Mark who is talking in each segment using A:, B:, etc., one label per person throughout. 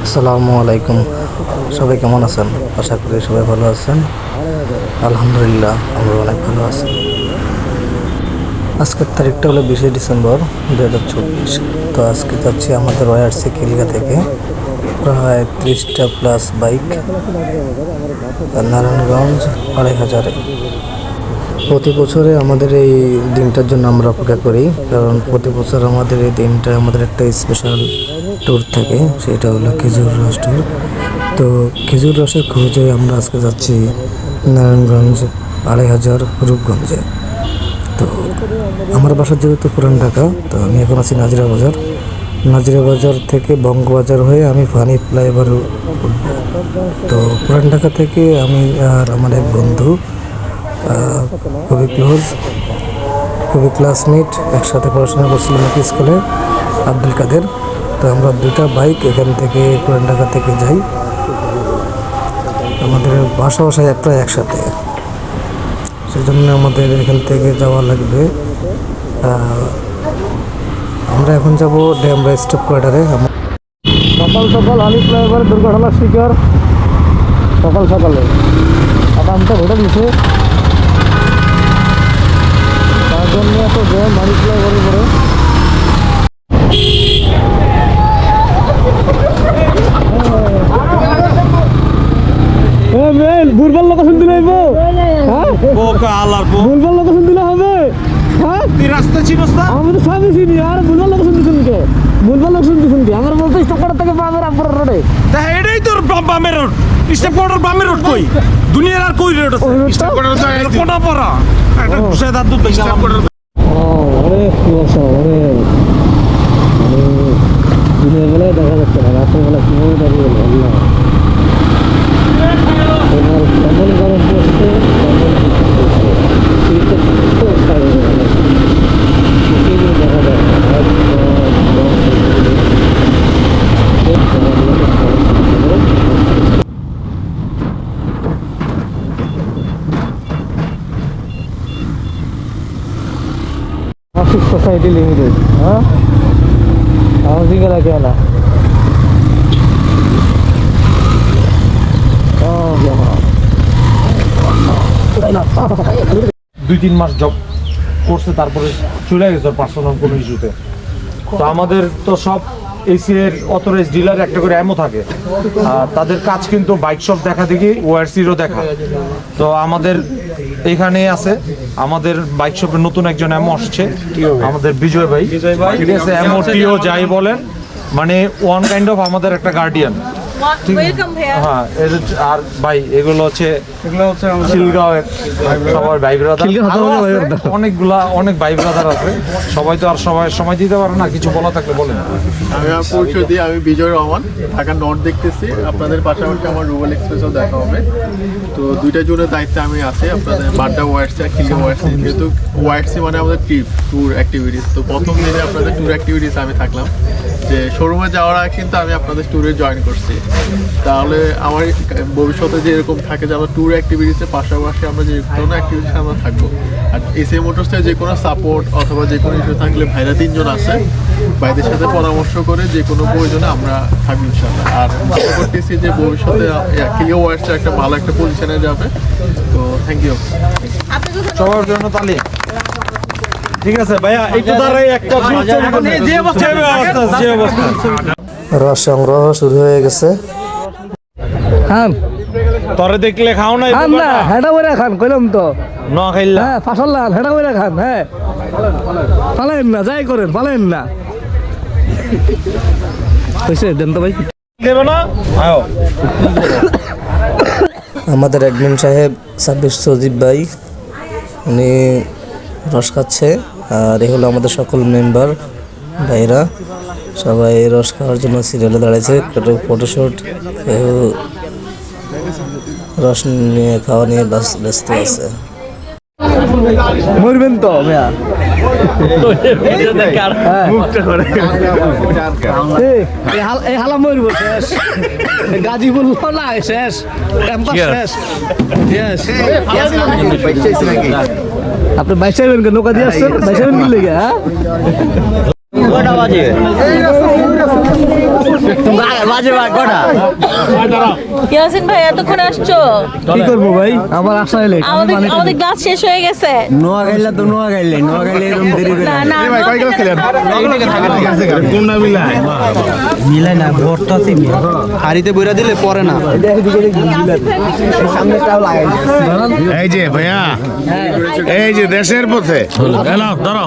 A: আসসালামু আলাইকুম। সবাই কেমন আছেন? আশা করি সবাই ভালো আছেন। আলহামদুলিল্লাহ আমরা অনেক ভালো আছি। আজকের তারিখটা হলো বিশে ডিসেম্বর দু হাজার চব্বিশ। তো আজকে যাচ্ছি আমাদের ওয়ারসি কিলিকা থেকে। প্রায় ত্রিশটা প্লাস বাইক। নারায়ণগঞ্জ আড়াই হাজারে। প্রতি বছরে আমাদের এই দিনটার জন্য আমরা অপেক্ষা করি, কারণ প্রতি বছর আমাদের এই দিনটা আমাদের একটা স্পেশাল ট্যুর থাকে, সেটা হলো খেজুর রস ট্যুর তো খেজুর রসের খোঁজে আমরা আজকে যাচ্ছি নারায়ণগঞ্জ, আড়াই হাজার রূপগঞ্জে। তো আমার বাসার যেহেতু পুরান ঢাকা, তো আমি এখন আছি নাজিরা বাজার। নাজিরা বাজার থেকে বঙ্গবাজার হয়ে আমি ফানি ফ্লাইওভার উঠবো। তো পুরান ঢাকা থেকে আমি আর আমার এক বন্ধু খুবই ক্লোজ খুবই ক্লাসমেট একসাথে পড়াশোনা করছিলাম একই স্কুলে, আব্দুল কাদের। তো আমরা দুটা বাইক এখান থেকে পুরান ঢাকা থেকে যাই। আমাদের বাসা বাসায় একটা একসাথে। সেই জন্য আমাদের এখান থেকে যাওয়া লাগবে। আমরা এখন যাব ড্যামরা স্টপ কোয়ার্টারে সকাল সকাল আলি ফ্লাইওভার, দুর্ঘটনার শিকার। সকাল সকালে। আকামটা ঘটে দিছে তার জন্য এত জ্যাম আলি ফ্লাইওভারের পরে ভুলবার লোকেশন দিলে হইব হ্যাঁ
B: বোকা আলার বো
A: ভুলবার লোকেশন দিলে হবে। হ্যাঁ?
B: তুই রাস্তা চিনস না?
A: আমি তো সবই চিনি আর ভুলবার লোকেশন দিছেন কে ভুলবার লোকেশন দিছেন কে আমার বলতে স্টকটা থেকে পাবে রামপুর রোডে
B: তা এটাই তোর বা- বামের রোড স্টেপ কোয়ার্টার বামের রোড কই? দুনিয়ার আর কই রোড আছে? স্টেপ কোয়ার্টার কোনা পড়া? একটা ঘুষে দাঁত দুধ স্টেপ কোয়ার্টার
A: ও কুয়াশা দিনের বেলায় দেখা যাচ্ছে না রাতের বেলা কীভাবে দাঁড়িয়ে গেল আল্লাহ। তোমার কেমন গরম পড়ছে কেমন শীত পড়ছে। শীতটা খুব খারাপ হয়ে গেল। কিছুই দেখা যায় না। একদম গরম পড়ছে। খুব গরম লাগে, গরম পড়ছে। আশিক সোসাইটি লিমিটেড হ্যাঁ হাউজিং এলা কেউ না
B: দুই তিন মাস জব করছে, তারপরে চলে গেছে পার্সোনাল কোনো ইস্যুতে তো আমাদের তো সব এসি এর অথরাইজ ডিলার একটা করে অ্যামো থাকে। আর তাদের কাজ কিন্তু বাইক শপ দেখা দেখি ওয়ারসিরও দেখা। তো আমাদের এখানে আছে আমাদের বাইক শপের নতুন একজন অ্যামো আসছে আমাদের বিজয় ভাই। ঠিক আছে অ্যামো টিও যাই বলেন মানে ওয়ান কাইন্ড অফ আমাদের একটা গার্ডিয়ান হ্যাঁ আর ভাই এগুলো হচ্ছে এগুলো হচ্ছে খিলগাঁও সবার ভাই ব্রাদার।
A: খিলগাঁও।
B: অনেকগুলা অনেক ভাই ব্রাদার আছে। সবাই তো আর সবাই সময় দিতে পারে না কিছু বলা থাকলে বলেন।
C: আমি পরিচয় দিই আমি বিজয় রহমান ঢাকা নর্থ দেখতেছি। আপনাদের পাশাপাশি আমার রুবেল এক্সপ্রেসও দেখা হবে। তো দুইটা জনের দায়িত্বে আমি আছি আপনাদের বাড্ডা ওয়াইটসি আর খিলি ওয়াইটসি যেহেতু ওয়াইটসি মানে আমাদের ট্রিপ ট্যুর অ্যাক্টিভিটিস তো প্রথম দিনে আপনাদের ট্যুর অ্যাক্টিভিটিস আমি থাকলাম। যে শোরুমে যাওয়ার আগে কিন্তু আমি আপনাদের ট্যুরে জয়েন করছি। তাহলে আমার ভবিষ্যতে যে এরকম থাকে যে আমরা ট্যুর অ্যাক্টিভিটিসের পাশাপাশি আমরা যে কোনো অ্যাক্টিভিটিস আমরা থাকব। আর এসএ মোটরসে যে কোনো সাপোর্ট অথবা যে কোনো ইস্যু থাকলে ভাইরা তিনজন আছে ভাইদের সাথে পরামর্শ করে যে কোনো প্রয়োজনে আমরা থাকব ইনশাল্লাহ আর আশা করতেছি যে ভবিষ্যতে ক্লিও ওয়ার্ডসটা একটা ভালো একটা পজিশনে যাবে। তো থ্যাংক ইউ
B: সবার জন্য তালি ঠিক আছে ভাইয়া একটু দাঁড়াই একটা যে অবস্থা যে অবস্থা
A: রস সংগ্রহ শুরু হয়ে গেছে। খান
B: তরে দেখলে খাও নাই
A: খান না হেডা করে খান কইলাম তো।
B: ন। খাইলা
A: হ্যাঁ ফাঁসল লাল হেডা করে খান হ্যাঁ। পালেন না যাই করেন পালেন না। হয়েছে দেন তো ভাই।
B: দেবে না? আয়ো।
A: আমাদের অ্যাডমিন সাহেব সাব্বির সজীব ভাই উনি রস খাচ্ছে। আর এ হলো আমাদের সকল মেম্বার ভাইরা। সবাই রস খাওয়ার জন্য সিরিয়ালে দাঁড়াইছে ফটোশ্যুট কেউ রস নিয়ে খাওয়া নিয়ে ব্যস- ব্যস্ত আছে। মরবেন তো মেয়া। এই হালা মরবো শেষ। গাজীপুর না শেষ। ক্যাম্পাস শেষ। আপনি বাইশ নৌকা দিয়ে আসছেন? বাইশ যাবেন হ্যাঁ
D: ইয়াসিন ভাই এতক্ষণ আসছো?
A: কি করব ভাই? আবার আসা এলে
D: আমাদের আমাদের গাছ শেষ হয়ে গেছে।
A: নোয়া গাইলা তো নোয়া গাইলে নোয়া গাইলে এরকম দেরি করে
D: না না
A: মিলাই না ভর্ত আছে হাড়িতে বইরা দিলে পরে না।
E: এই যে ভাইয়া এই যে দেশের পথে। ধরো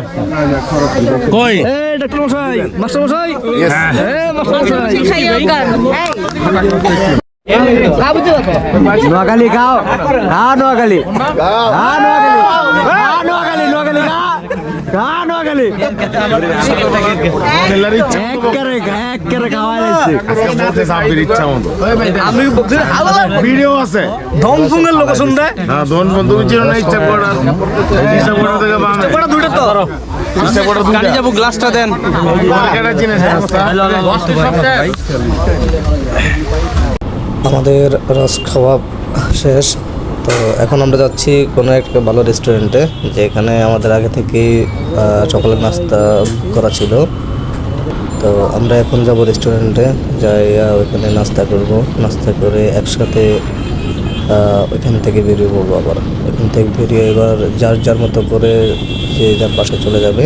E: কই?
A: ডাক্তার মশাই মাস্টার মশাই
E: হ্যাঁ।
A: মাস্টার নোয়াখালী খাও খা নোয়াখালী। খা নোয়াখালী। খা নোয়াখালী
E: ইচ্ছা
A: একেবারে একেবারে খাওয়া লাগছে
E: আজকে বলতে ইচ্ছা মতো ভিডিও আছে। হ্যাঁ না থেকে
A: তো
E: দুইটা।
A: যাব গ্লাসটা দেন। আমাদের রস খাওয়া শেষ। তো এখন আমরা যাচ্ছি কোনো একটা ভালো রেস্টুরেন্টে যেখানে আমাদের আগে থেকে সকালের নাস্তা করা ছিল। তো আমরা এখন যাব রেস্টুরেন্টে যাই ওইখানে নাস্তা করব। নাস্তা করে একসাথে আহ, ওইখান থেকে বেরিয়ে পড়ব আবার। থেকে বেরিয়ে এবার যার যার মতো করে যে যার বাসায় চলে যাবে